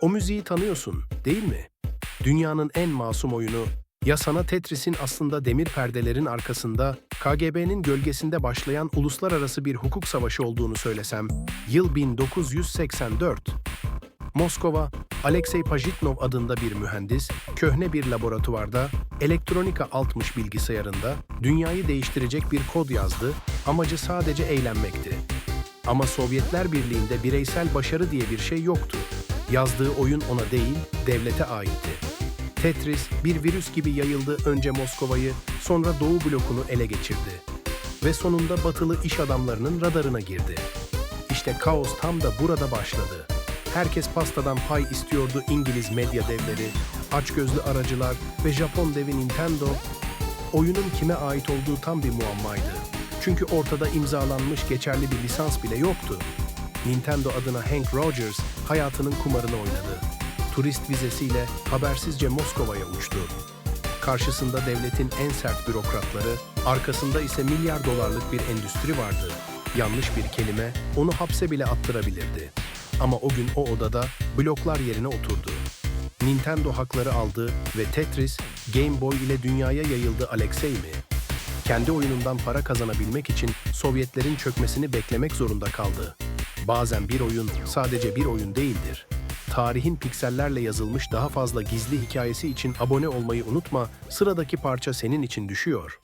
O müziği tanıyorsun, değil mi? Dünyanın en masum oyunu. Ya sana Tetris'in aslında demir perdelerin arkasında, KGB'nin gölgesinde başlayan uluslararası bir hukuk savaşı olduğunu söylesem, yıl 1984. Moskova, Alexey Pajitnov adında bir mühendis, köhne bir laboratuvarda, elektronika 60 bilgisayarında dünyayı değiştirecek bir kod yazdı, amacı sadece eğlenmekti. Ama Sovyetler Birliği'nde bireysel başarı diye bir şey yoktu. Yazdığı oyun ona değil, devlete aitti. Tetris bir virüs gibi yayıldı önce Moskova'yı, sonra Doğu blokunu ele geçirdi. Ve sonunda batılı iş adamlarının radarına girdi. İşte kaos tam da burada başladı. Herkes pastadan pay istiyordu İngiliz medya devleri, açgözlü aracılar ve Japon devi Nintendo. Oyunun kime ait olduğu tam bir muammaydı. Çünkü ortada imzalanmış geçerli bir lisans bile yoktu. Nintendo adına Hank Rogers hayatının kumarını oynadı. Turist vizesiyle habersizce Moskova'ya uçtu. Karşısında devletin en sert bürokratları, arkasında ise milyar dolarlık bir endüstri vardı. Yanlış bir kelime onu hapse bile attırabilirdi. Ama o gün o odada bloklar yerine oturdu. Nintendo hakları aldı ve Tetris, Game Boy ile dünyaya yayıldı Alexey mi? Kendi oyunundan para kazanabilmek için Sovyetlerin çökmesini beklemek zorunda kaldı. Bazen bir oyun sadece bir oyun değildir. Tarihin piksellerle yazılmış daha fazla gizli hikayesi için abone olmayı unutma. Sıradaki parça senin için düşüyor.